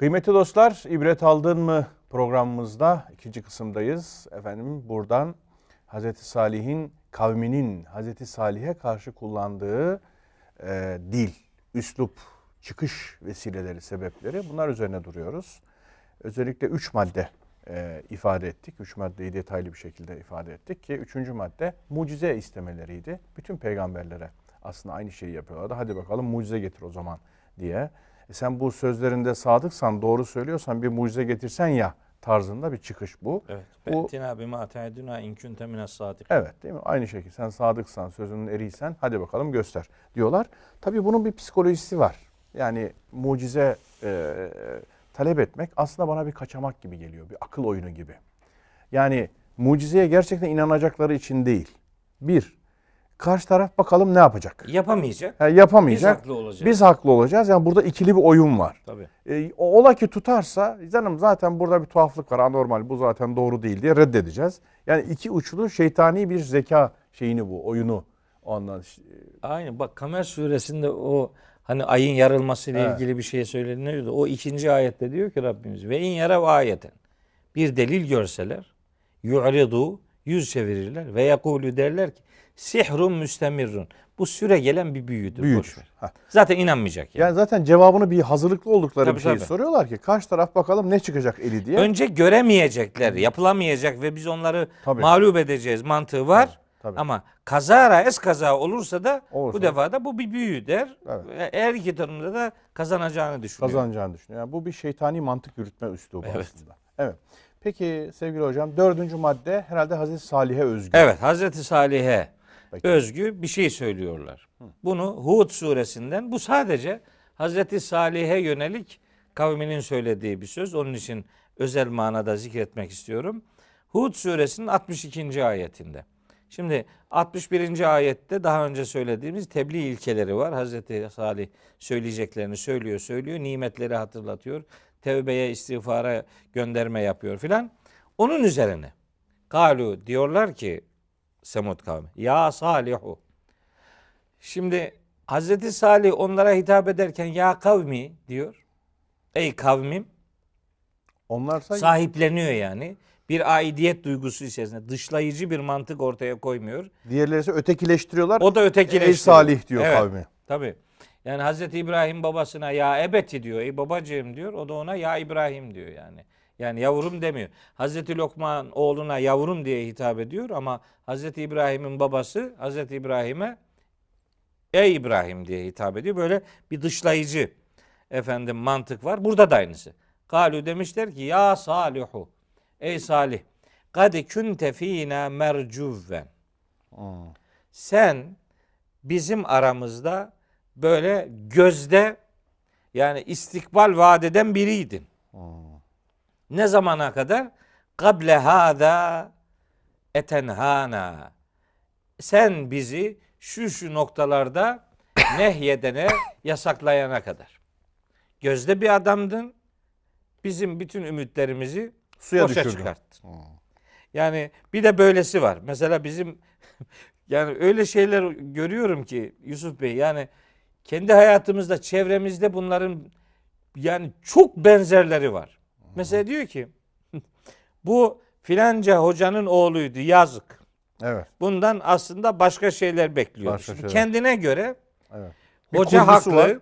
Kıymetli dostlar, ibret aldın mı programımızda ikinci kısımdayız. Efendim buradan Hazreti Salih'in kavminin Hazreti Salih'e karşı kullandığı e, dil, üslup, çıkış vesileleri, sebepleri bunlar üzerine duruyoruz. Özellikle üç madde e, ifade ettik. Üç maddeyi detaylı bir şekilde ifade ettik ki üçüncü madde mucize istemeleriydi. Bütün peygamberlere aslında aynı şeyi yapıyorlardı. Hadi bakalım mucize getir o zaman diye. E sen bu sözlerinde sadıksan, doğru söylüyorsan bir mucize getirsen ya tarzında bir çıkış bu. Evet. Fettina bima te'eduna in kunte minas sadik. Evet değil mi? Aynı şekilde sen sadıksan, sözünün eriysen hadi bakalım göster diyorlar. Tabii bunun bir psikolojisi var. Yani mucize e, talep etmek aslında bana bir kaçamak gibi geliyor. Bir akıl oyunu gibi. Yani mucizeye gerçekten inanacakları için değil. Bir, karşı taraf bakalım ne yapacak? Yapamayacak. Ha, yapamayacak. Biz haklı olacağız. Biz haklı olacağız. Yani burada ikili bir oyun var. Tabii. E, ola ki tutarsa canım zaten burada bir tuhaflık var anormal bu zaten doğru değil diye reddedeceğiz. Yani iki uçlu şeytani bir zeka şeyini bu oyunu ondan Aynı bak Kamer suresinde o hani ayın yarılması ile Evet. ilgili bir şey söyleniyordu. O ikinci ayette diyor ki Rabbimiz ve in yarav ayeten bir delil görseler yu'ridu yüz çevirirler ve yakulu derler ki sihrun müstemirrun. Bu süre gelen bir büyüdür. büyüdür. boş ver. Ha. Zaten inanmayacak yani. Yani zaten cevabını bir hazırlıklı oldukları Tabii, bir şey tabii. soruyorlar ki karşı taraf bakalım ne çıkacak eli diye. Önce göremeyecekler, yapılamayacak ve biz onları Tabii. mağlup edeceğiz mantığı var. Tabii. Ama kazara es kaza olursa da Olursa bu defa da bu bir büyü der. Evet. Ve Her iki durumda da kazanacağını düşünüyor. Kazanacağını düşünüyor. Yani bu bir şeytani mantık yürütme üslubu Evet. aslında. Evet. Peki sevgili hocam dördüncü madde herhalde Hazreti Salih'e özgü. Evet Hazreti Salih'e Peki. özgü bir şey söylüyorlar. Bunu Hud suresinden bu sadece Hazreti Salih'e yönelik kavminin söylediği bir söz. Onun için özel manada zikretmek istiyorum. Hud suresinin 62. ayetinde. Şimdi 61. ayette daha önce söylediğimiz tebliğ ilkeleri var. Hazreti Salih söyleyeceklerini söylüyor, söylüyor. Nimetleri hatırlatıyor. Tevbeye, istiğfara gönderme yapıyor filan. Onun üzerine Galu diyorlar ki Semud kavmi. Ya Salihu. Şimdi Hazreti Salih onlara hitap ederken ya kavmi diyor. Ey kavmim Onlarsa sahipleniyor yani. Bir aidiyet duygusu içerisinde dışlayıcı bir mantık ortaya koymuyor. diğerleri ise ötekileştiriyorlar. O da ötekileştiriyor. Ey Salih diyor Evet, kavmi. Tabii. Yani Hazreti İbrahim babasına ya ebeti diyor. Ey babacığım diyor. O da ona ya İbrahim diyor yani. Yani yavrum demiyor. Hazreti Lokman oğluna yavrum diye hitap ediyor ama Hazreti İbrahim'in babası Hazreti İbrahim'e ey İbrahim diye hitap ediyor. Böyle bir dışlayıcı efendim mantık var. Burada da aynısı. Galu demişler ki ya Salihu. Ey Salih. Kad kunte fina mercuvven. Sen bizim aramızda böyle gözde yani istikbal vaat eden biriydin. Ne zamana kadar? Kable hâzâ etenhana. Sen bizi şu şu noktalarda nehyedene, yasaklayana kadar. Gözde bir adamdın. Bizim bütün ümitlerimizi Suya boşa düşürdün. çıkarttın. Yani bir de böylesi var. Mesela bizim yani öyle şeyler görüyorum ki Yusuf Bey yani kendi hayatımızda çevremizde bunların yani çok benzerleri var. Mesela diyor ki bu filanca hocanın oğluydu yazık. Evet. Bundan aslında başka şeyler bekliyor. Başka şeyler. kendine göre Evet. Hoca haklı. var.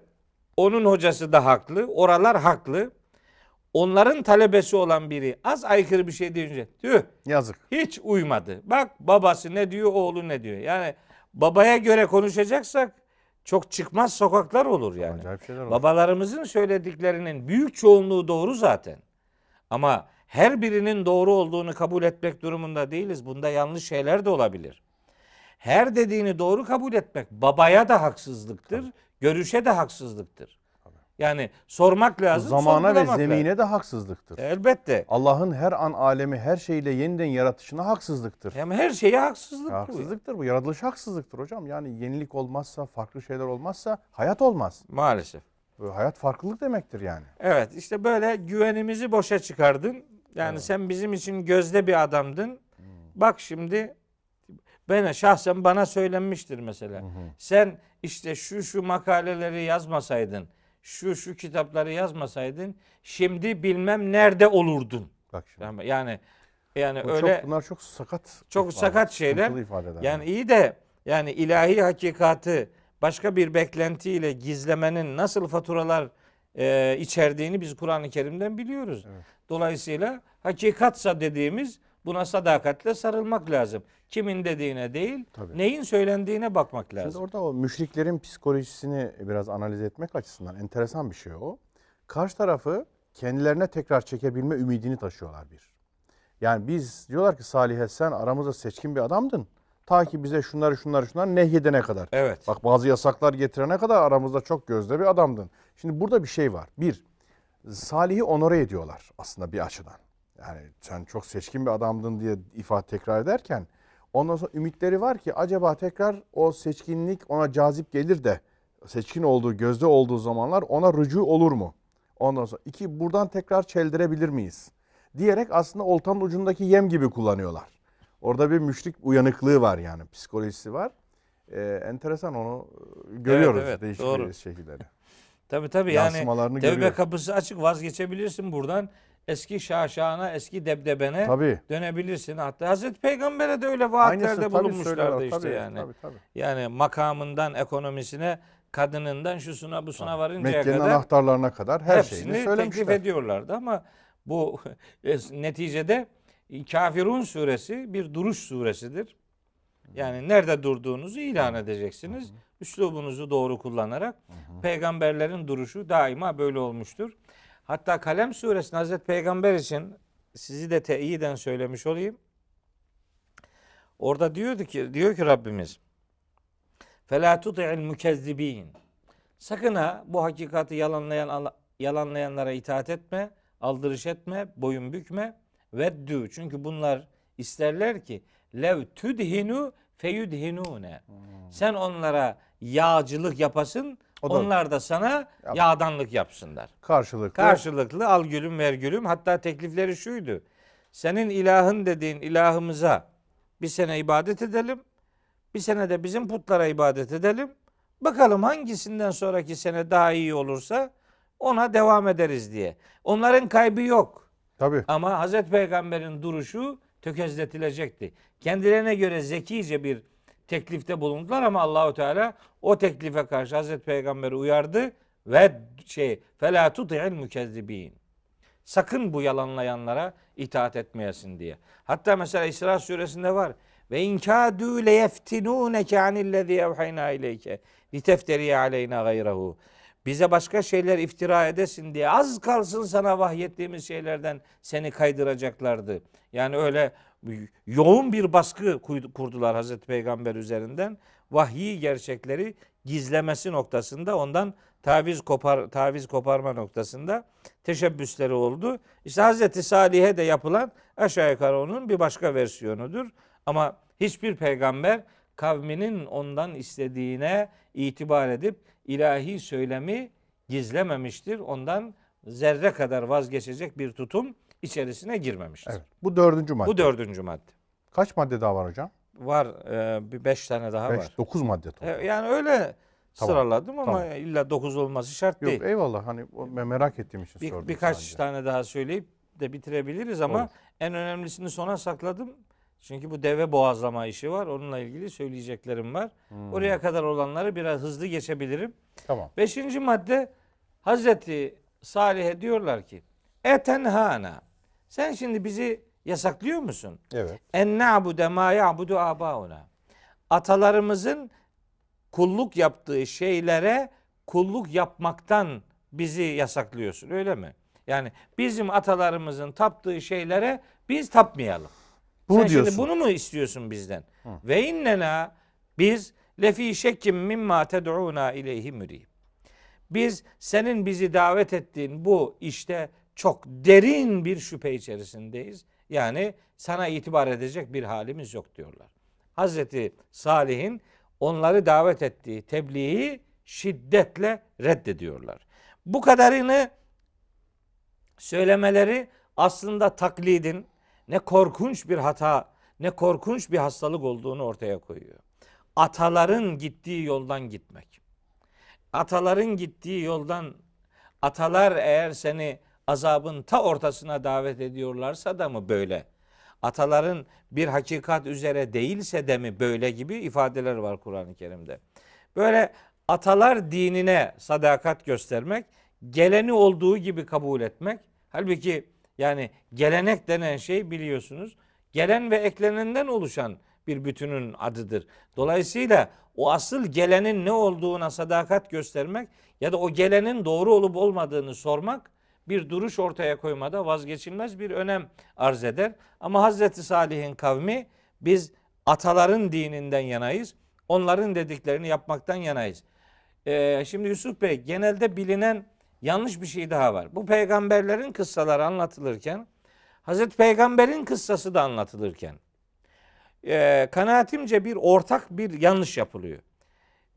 Onun hocası da haklı. Oralar haklı. Onların talebesi olan biri az aykırı bir şey deyince tüh Yazık. hiç uymadı. Bak babası ne diyor, oğlu ne diyor. Yani babaya göre konuşacaksak çok çıkmaz sokaklar olur yani. Var. Babalarımızın söylediklerinin büyük çoğunluğu doğru zaten. Ama her birinin doğru olduğunu kabul etmek durumunda değiliz. Bunda yanlış şeyler de olabilir. Her dediğini doğru kabul etmek babaya da haksızlıktır, görüşe de haksızlıktır. Yani sormak lazım, Zamana ve zemine lazım. de haksızlıktır. Elbette. Allah'ın her an alemi her şeyle yeniden yaratışına haksızlıktır. Hem her şeye haksızlık bu. haksızlıktır bu. Yaratılış haksızlıktır hocam. Yani yenilik olmazsa, farklı şeyler olmazsa hayat olmaz. Maalesef. Böyle hayat farklılık demektir yani. Evet işte böyle güvenimizi boşa çıkardın. Yani sen bizim için gözde bir adamdın. Bak şimdi ben şahsen bana söylenmiştir mesela. Sen işte şu şu makaleleri yazmasaydın, şu şu kitapları yazmasaydın şimdi bilmem nerede olurdun. Bak şimdi. Yani yani, Bu öyle çok, bunlar çok sakat. çok ifade, sakat şeyler. Yani iyi de yani ilahi hakikatı başka bir beklentiyle gizlemenin nasıl faturalar e, içerdiğini biz Kur'an-ı Kerim'den biliyoruz. Evet. Dolayısıyla hakikatsa dediğimiz buna sadakatle sarılmak lazım. Kimin dediğine değil, Tabii. neyin söylendiğine bakmak Şimdi lazım. orada o müşriklerin psikolojisini biraz analiz etmek açısından enteresan bir şey o. Karşı tarafı kendilerine tekrar çekebilme ümidini taşıyorlar bir. Yani biz diyorlar ki Salih sen aramızda seçkin bir adamdın. Ta ki bize şunları şunları şunları nehyedene kadar. Evet. Bak bazı yasaklar getirene kadar aramızda çok gözde bir adamdın. Şimdi burada bir şey var. Bir, Salih'i onore ediyorlar aslında bir açıdan. Yani sen çok seçkin bir adamdın diye ifade tekrar ederken ondan sonra ümitleri var ki acaba tekrar o seçkinlik ona cazip gelir de seçkin olduğu, gözde olduğu zamanlar ona rücu olur mu? Ondan sonra iki buradan tekrar çeldirebilir miyiz? Diyerek aslında oltanın ucundaki yem gibi kullanıyorlar. Orada bir müşrik uyanıklığı var yani psikolojisi var. Ee, enteresan onu e, görüyoruz evet, değişik doğru. şekilleri. Tabii tabii yani tevbe görüyoruz. kapısı açık vazgeçebilirsin buradan. Eski şaşana, eski debdebene Tabii. dönebilirsin. Hatta Hazreti Peygamber'e de öyle vaatlerde Aynısı tabii bulunmuşlardı işte Tabii, yani. Tabii, tabii. Yani makamından ekonomisine, kadınından şusuna busuna varıncaya Mekke'nin kadar anahtarlarına kadar her şeyini teklif söylemişler. ediyorlardı ama bu neticede Kafirun suresi bir duruş suresidir. Yani nerede durduğunuzu ilan edeceksiniz. Üslubunuzu doğru kullanarak peygamberlerin duruşu daima böyle olmuştur. Hatta Kalem suresinde Hazreti Peygamber için sizi de teyiden söylemiş olayım. Orada diyordu ki diyor ki Rabbimiz Fela tuti'il mukezzibin. Sakın ha bu hakikati yalanlayan yalanlayanlara itaat etme, aldırış etme, boyun bükme. Veddü. Çünkü bunlar isterler ki lev tudhinu feyudhinune. Sen onlara yağcılık yapasın, O da- onlar da sana Yap. yağdanlık yapsınlar. Karşılıklı. Karşılıklı al gülüm ver gülüm. Hatta teklifleri şuydu. Senin ilahın dediğin ilahımıza bir sene ibadet edelim. Bir sene de bizim putlara ibadet edelim. Bakalım hangisinden sonraki sene daha iyi olursa ona devam ederiz diye. Onların kaybı yok. Tabii. Ama Hazreti Peygamber'in duruşu tökezletilecekti. Kendilerine göre zekice bir teklifte bulundular ama Allahu Teala o teklife karşı Hazreti Peygamber'i uyardı ve şey fela tuti'il mukezzibin. Sakın bu yalanlayanlara itaat etmeyesin diye. Hatta mesela İsra suresinde var. Ve inkâdû leyeftinûneke anillezî evhayna ileyke litefteriye aleyna gayrehu. Bize başka şeyler iftira edesin diye az kalsın sana vahyettiğimiz şeylerden seni kaydıracaklardı. Yani öyle yoğun bir baskı kurdular Hazreti Peygamber üzerinden. Vahyi gerçekleri gizlemesi noktasında ondan taviz kopar taviz koparma noktasında teşebbüsleri oldu. İşte Hazreti Salih'e de yapılan aşağı yukarı onun bir başka versiyonudur. Ama hiçbir peygamber kavminin ondan istediğine itibar edip ilahi söylemi gizlememiştir. Ondan zerre kadar vazgeçecek bir tutum içerisine girmemiştir. Evet. Bu dördüncü madde. Bu dördüncü madde. Kaç madde daha var hocam? Var e, bir beş tane daha Beş, var. dokuz madde toplam. E, Yani öyle Tamam, sıraladım ama tamam. illa dokuz olması şart değil. Yok eyvallah hani merak ettiğim için Bir- sordum birkaç sadece. tane daha söyleyip de bitirebiliriz ama Olur. en önemlisini sona sakladım. Çünkü bu deve boğazlama işi var. Onunla ilgili söyleyeceklerim var. Hmm. Oraya kadar olanları biraz hızlı geçebilirim. Tamam. Beşinci madde Hazreti Salih'e diyorlar ki Etenhana sen şimdi bizi yasaklıyor musun? Evet. En na'bude ma ya'budu abauna. Atalarımızın kulluk yaptığı şeylere kulluk yapmaktan bizi yasaklıyorsun öyle mi? Yani bizim atalarımızın taptığı şeylere biz tapmayalım. Bunu Sen diyorsun. şimdi bunu mu istiyorsun bizden? Ve innena biz lefi şekkim mimma ted'una ileyhi mürib. Biz senin bizi davet ettiğin bu işte çok derin bir şüphe içerisindeyiz. Yani sana itibar edecek bir halimiz yok diyorlar. Hazreti Salih'in onları davet ettiği tebliği şiddetle reddediyorlar. Bu kadarını söylemeleri aslında taklidin ne korkunç bir hata, ne korkunç bir hastalık olduğunu ortaya koyuyor. Ataların gittiği yoldan gitmek. Ataların gittiği yoldan Atalar eğer seni azabın ta ortasına davet ediyorlarsa da mı böyle? Ataların bir hakikat üzere değilse de mi böyle gibi ifadeler var Kur'an-ı Kerim'de. Böyle atalar dinine sadakat göstermek, geleni olduğu gibi kabul etmek. Halbuki yani gelenek denen şey biliyorsunuz gelen ve eklenenden oluşan bir bütünün adıdır. Dolayısıyla o asıl gelenin ne olduğuna sadakat göstermek ya da o gelenin doğru olup olmadığını sormak bir duruş ortaya koymada vazgeçilmez bir önem arz eder. Ama Hazreti Salih'in kavmi biz ataların dininden yanayız. Onların dediklerini yapmaktan yanayız. Ee, şimdi Yusuf Bey genelde bilinen yanlış bir şey daha var. Bu peygamberlerin kıssaları anlatılırken Hazreti Peygamber'in kıssası da anlatılırken e, kanaatimce bir ortak bir yanlış yapılıyor.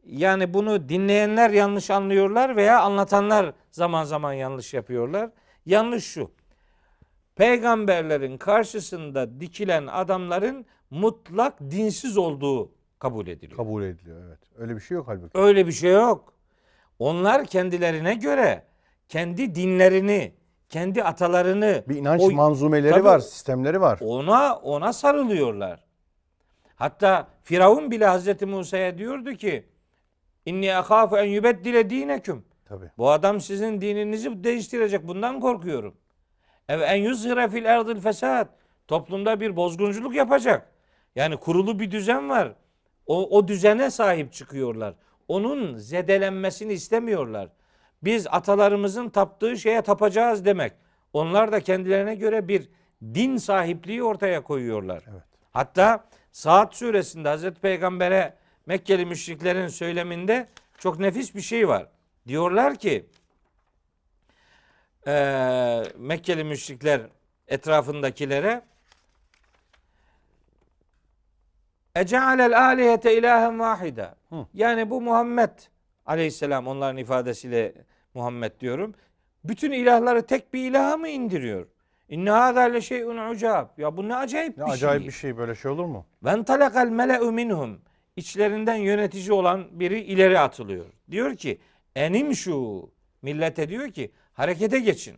Yani bunu dinleyenler yanlış anlıyorlar veya anlatanlar zaman zaman yanlış yapıyorlar. Yanlış şu. Peygamberlerin karşısında dikilen adamların mutlak dinsiz olduğu kabul ediliyor. Kabul ediliyor evet. Öyle bir şey yok halbuki. Öyle bir şey yok. Onlar kendilerine göre kendi dinlerini, kendi atalarını Bir inanç o- manzumeleri Tabii. var, sistemleri var. ona ona sarılıyorlar. Hatta Firavun bile Hazreti Musa'ya diyordu ki inni ahafu en yubeddile dineküm. Tabii. Bu adam sizin dininizi değiştirecek. Bundan korkuyorum. Ev en yuzhire fil erdil fesat. Toplumda bir bozgunculuk yapacak. Yani kurulu bir düzen var. O, o düzene sahip çıkıyorlar. Onun zedelenmesini istemiyorlar. Biz atalarımızın taptığı şeye tapacağız demek. Onlar da kendilerine göre bir din sahipliği ortaya koyuyorlar. Evet. Hatta Saat suresinde Hazreti Peygamber'e Mekkeli müşriklerin söyleminde çok nefis bir şey var. Diyorlar ki eee, Mekkeli müşrikler etrafındakilere Ece'alel alihete ilahen vahida. Yani bu Muhammed aleyhisselam onların ifadesiyle Muhammed diyorum. Bütün ilahları tek bir ilaha mı indiriyor? İnne hâzâ le şey'un ucab. Ya bu ne acayip Ne bir acayip şey. bir şey böyle şey olur mu? Ven talakal mele'u minhum. İçlerinden yönetici olan biri ileri atılıyor. Diyor ki enim şu millete diyor ki harekete geçin.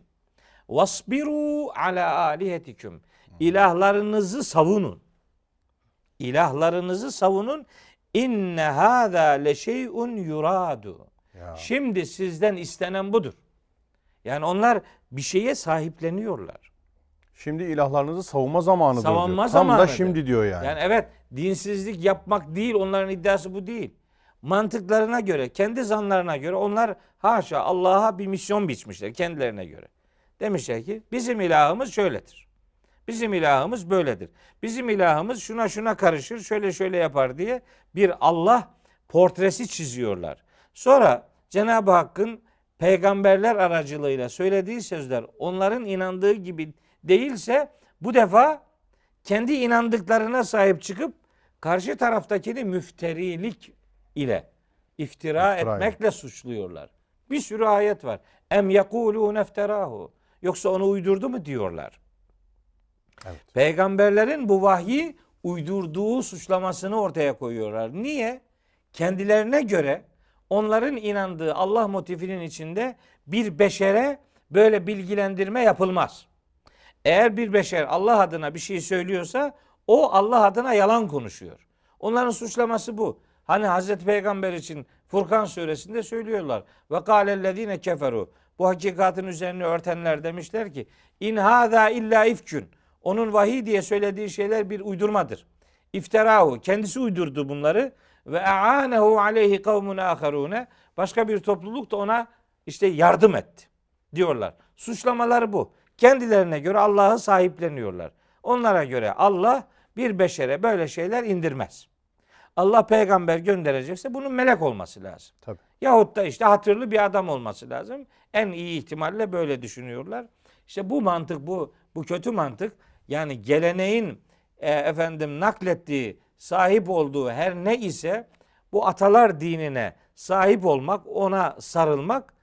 Vasbiru ala alihetikum. İlahlarınızı savunun. İlahlarınızı savunun. İnne hâzâ le şey'un yuradu. Ya. Şimdi sizden istenen budur. Yani onlar bir şeye sahipleniyorlar. Şimdi ilahlarınızı savunma zamanıdır Savunma diyor. Tam da zamanıdır. şimdi diyor yani. Yani evet dinsizlik yapmak değil onların iddiası bu değil. Mantıklarına göre, kendi zanlarına göre onlar haşa Allah'a bir misyon biçmişler kendilerine göre. Demişler ki bizim ilahımız şöyledir. Bizim ilahımız böyledir. Bizim ilahımız şuna şuna karışır, şöyle şöyle yapar diye bir Allah portresi çiziyorlar. Sonra Cenab-ı Hakk'ın peygamberler aracılığıyla söylediği sözler onların inandığı gibi değilse bu defa kendi inandıklarına sahip çıkıp karşı taraftakini müfterilik ile iftira, İftira etmekle suçluyorlar. Bir sürü ayet var. Em yekulû nefterahu. Yoksa onu uydurdu mu diyorlar. Evet. Peygamberlerin bu vahyi uydurduğu suçlamasını ortaya koyuyorlar. Niye? Kendilerine göre onların inandığı Allah motifinin içinde bir beşere böyle bilgilendirme yapılmaz. Eğer bir beşer Allah adına bir şey söylüyorsa o Allah adına yalan konuşuyor. Onların suçlaması bu. Hani Hazreti Peygamber için Furkan suresinde söylüyorlar. Ve kâlellezîne keferu. Bu hakikatin üzerine örtenler demişler ki in hâzâ illa ifkün. Onun vahiy diye söylediği şeyler bir uydurmadır. İftirahu. Kendisi uydurdu bunları. Ve e'anehu aleyhi kavmun âherûne. Başka bir topluluk da ona işte yardım etti diyorlar. Suçlamaları bu. Kendilerine göre Allah'ı sahipleniyorlar. Onlara göre Allah bir beşere böyle şeyler indirmez. Allah peygamber gönderecekse bunun melek olması lazım. Tabii. Yahut da işte hatırlı bir adam olması lazım. En iyi ihtimalle böyle düşünüyorlar. İşte bu mantık bu bu kötü mantık yani geleneğin e, efendim naklettiği sahip olduğu her ne ise bu atalar dinine sahip olmak, ona sarılmak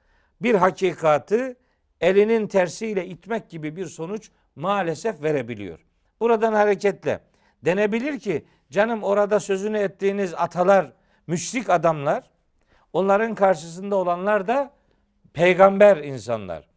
bir hakikatı elinin tersiyle itmek gibi bir sonuç maalesef verebiliyor. Buradan hareketle denebilir ki canım orada sözünü ettiğiniz atalar müşrik adamlar onların karşısında olanlar da peygamber insanlar.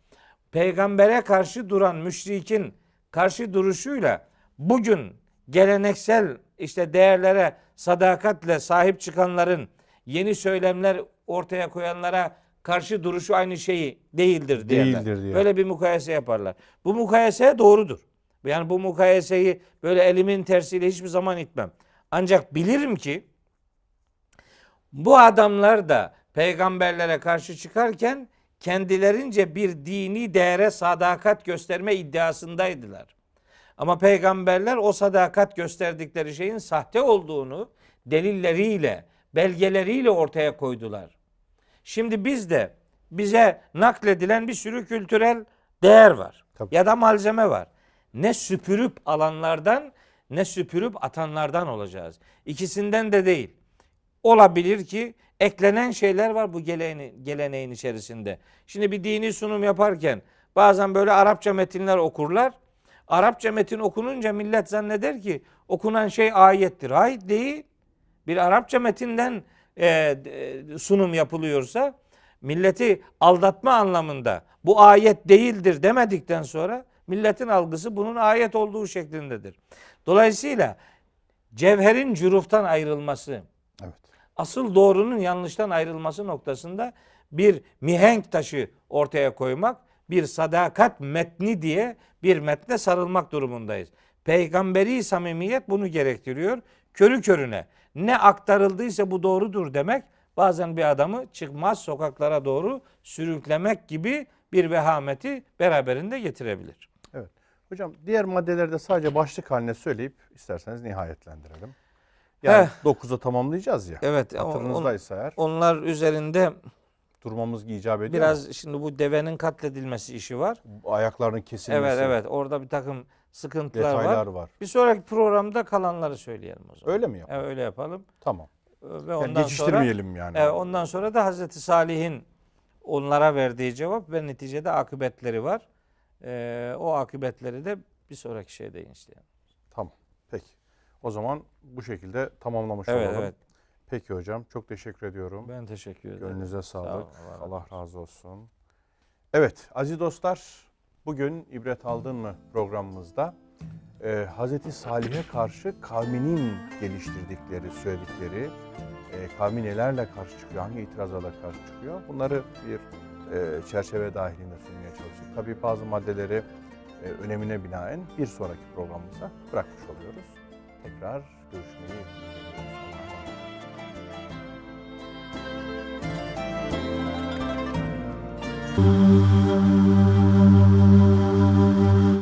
Peygambere karşı duran müşrikin karşı duruşuyla bugün geleneksel işte değerlere sadakatle sahip çıkanların yeni söylemler ortaya koyanlara karşı duruşu aynı şeyi değildir diyorlar. Değildir diyor. Böyle bir mukayese yaparlar. Bu mukayese doğrudur. Yani bu mukayeseyi böyle elimin tersiyle hiçbir zaman itmem. Ancak bilirim ki bu adamlar da peygamberlere karşı çıkarken kendilerince bir dini değere sadakat gösterme iddiasındaydılar. Ama peygamberler o sadakat gösterdikleri şeyin sahte olduğunu delilleriyle, belgeleriyle ortaya koydular. Şimdi biz de bize nakledilen bir sürü kültürel değer var. Tabii. Ya da malzeme var. Ne süpürüp alanlardan ne süpürüp atanlardan olacağız. İkisinden de değil. Olabilir ki eklenen şeyler var bu geleneğin, geleneğin içerisinde. Şimdi bir dini sunum yaparken bazen böyle Arapça metinler okurlar. Arapça metin okununca millet zanneder ki okunan şey ayettir. Hayır değil. Bir Arapça metinden e, sunum yapılıyorsa milleti aldatma anlamında bu ayet değildir demedikten sonra milletin algısı bunun ayet olduğu şeklindedir. Dolayısıyla cevherin cüruftan ayrılması, Evet. Asıl doğrunun yanlıştan ayrılması noktasında bir mihenk taşı ortaya koymak, bir sadakat metni diye bir metne sarılmak durumundayız. Peygamberi samimiyet bunu gerektiriyor. Körü körüne ne aktarıldıysa bu doğrudur demek bazen bir adamı çıkmaz sokaklara doğru sürüklemek gibi bir vehameti beraberinde getirebilir. Evet. Hocam diğer maddeleri de sadece başlık haline söyleyip isterseniz nihayetlendirelim. Yani Heh. 9'a tamamlayacağız ya. Evet, on- Hatırınızdaysa eğer onlar üzerinde durmamız icap ediyor biraz şimdi bu devenin katledilmesi işi var. mu? Ayaklarının kesilmesi, Evet evet orada bir takım sıkıntılar detaylar var. var. Bir sonraki programda kalanları söyleyelim o zaman. Öyle mi yapalım? Evet öyle yapalım. Tamam. Ve Yani ondan sonra geçiştirmeyelim yani. evet, ondan sonra da Hazreti Salih'in onlara verdiği cevap ve neticede akıbetleri var. Ee, o akıbetleri de bir sonraki şeyde işleyelim. Tamam. Peki. O zaman bu şekilde tamamlamış Evet olalım. evet. Peki hocam çok teşekkür ediyorum. Ben teşekkür ederim. Gönlünüze Sağ sağlık. olun, Allah Allah razı olsun. Evet aziz dostlar bugün ibret aldın mı programımızda e, Hazreti Salih'e karşı kavminin geliştirdikleri, söyledikleri e, kavmi nelerle karşı çıkıyor, hangi itirazlarla karşı çıkıyor bunları bir e, çerçeve dahilinde sunmaya çalıştık. Tabii bazı maddeleri e, önemine binaen bir sonraki programımıza bırakmış oluyoruz. Tekrar görüşmeyi umuyoruz. Allah'a emanet.